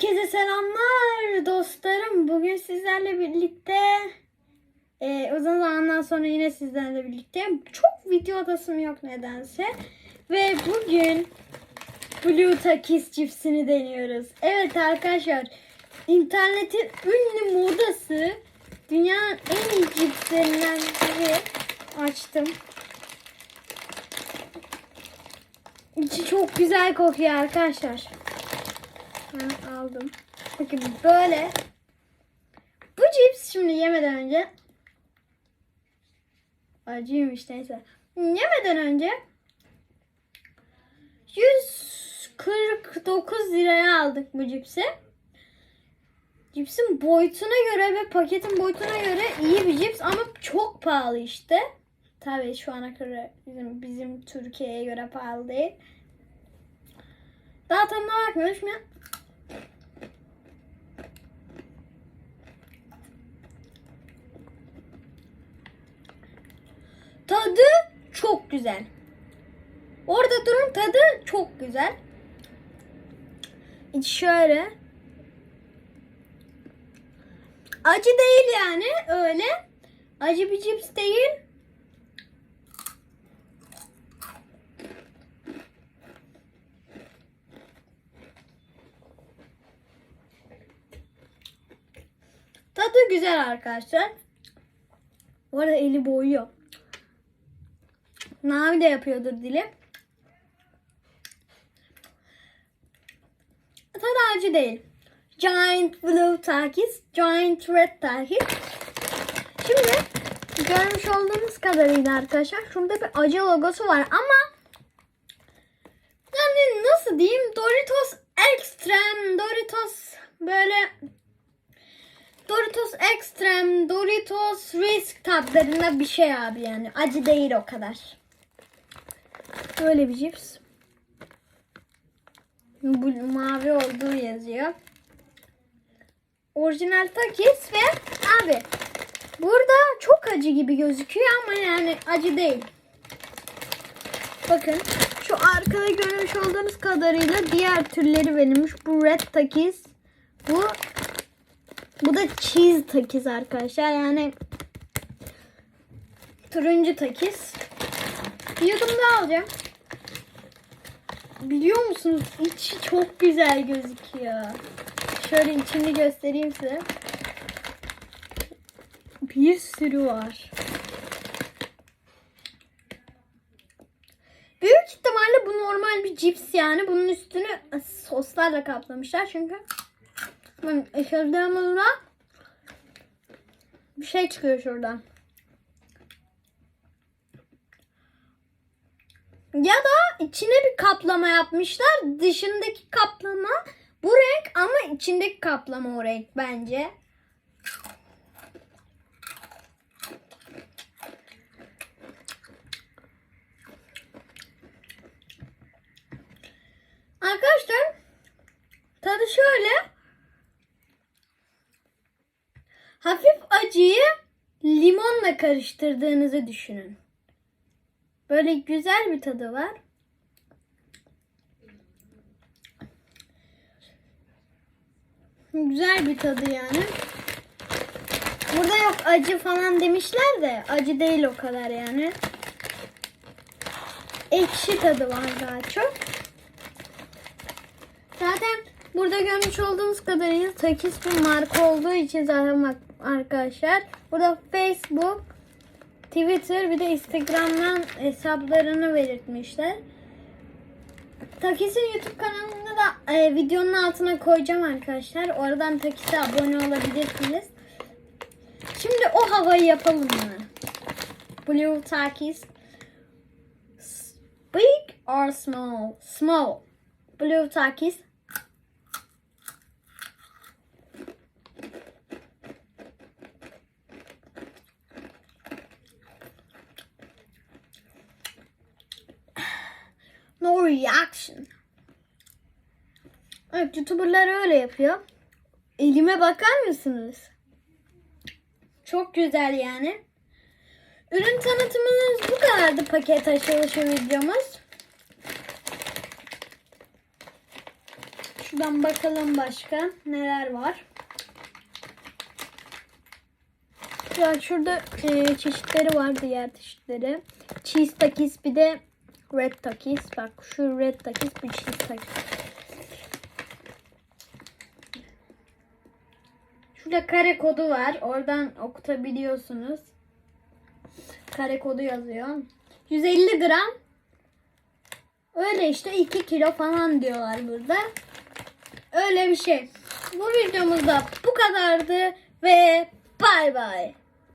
Herkese selamlar dostlarım. Bugün sizlerle birlikte e, uzun zamandan sonra yine sizlerle birlikte çok video adasım yok nedense. Ve bugün Blue Takis cipsini deniyoruz. Evet arkadaşlar internetin ünlü modası dünyanın en iyi cipslerinden biri açtım. İçi çok güzel kokuyor arkadaşlar. Ben aldım. Bakın böyle. Bu cips şimdi yemeden önce acıymış neyse. Yemeden önce 149 liraya aldık bu cipsi. Cipsin boyutuna göre ve paketin boyutuna göre iyi bir cips ama çok pahalı işte. Tabii şu ana kadar bizim, bizim Türkiye'ye göre pahalı değil. Daha tadına bakmıyorum. Tadı çok güzel. Orada durun tadı çok güzel. Şöyle. Acı değil yani öyle. Acı bir cips değil. Tadı güzel arkadaşlar. Bu arada eli boyuyor. Mavi de yapıyordur dili. Tadı acı değil. Giant Blue Takis, Giant Red Takis. Şimdi görmüş olduğunuz kadarıyla arkadaşlar şurada bir acı logosu var ama yani nasıl diyeyim Doritos Extreme, Doritos böyle Doritos Extreme, Doritos Risk tatlarında bir şey abi yani. Acı değil o kadar. Böyle bir cips. Bu mavi olduğu yazıyor. Orijinal Takis ve abi burada çok acı gibi gözüküyor ama yani acı değil. Bakın şu arkada görmüş olduğunuz kadarıyla diğer türleri verilmiş. Bu Red Takis. Bu bu da cheese takis arkadaşlar. Yani turuncu takis. Bir yudum daha alacağım. Biliyor musunuz? İçi çok güzel gözüküyor. Şöyle içini göstereyim size. Bir sürü var. Büyük ihtimalle bu normal bir cips yani. Bunun üstünü soslarla kaplamışlar çünkü. Şuradan bir şey çıkıyor şuradan. Ya da içine bir kaplama yapmışlar. Dışındaki kaplama bu renk ama içindeki kaplama o renk bence. Arkadaşlar tadı şöyle. Hafif acıyı limonla karıştırdığınızı düşünün. Böyle güzel bir tadı var. Güzel bir tadı yani. Burada yok acı falan demişler de acı değil o kadar yani. Ekşi tadı var daha çok. Zaten burada görmüş olduğunuz kadarıyla Takis bir marka olduğu için zaten bak arkadaşlar. Burada Facebook, Twitter bir de Instagram'dan hesaplarını belirtmişler. Takis'in YouTube kanalını da e, videonun altına koyacağım arkadaşlar. Oradan Takis'e abone olabilirsiniz. Şimdi o havayı yapalım mı? Blue Takis. Big or small? Small. Blue Takis. No reaction. Evet youtuberlar öyle yapıyor. Elime bakar mısınız? Çok güzel yani. Ürün tanıtımımız bu kadardı paket açılışı videomuz. Şuradan bakalım başka neler var. Ya şurada e, çeşitleri var diğer çeşitleri. Cheese takis bir de red takis. Bak şu red takis bu cheese takis. Şurada kare kodu var. Oradan okutabiliyorsunuz. Kare kodu yazıyor. 150 gram. Öyle işte 2 kilo falan diyorlar burada. Öyle bir şey. Bu videomuzda bu kadardı ve bay bay.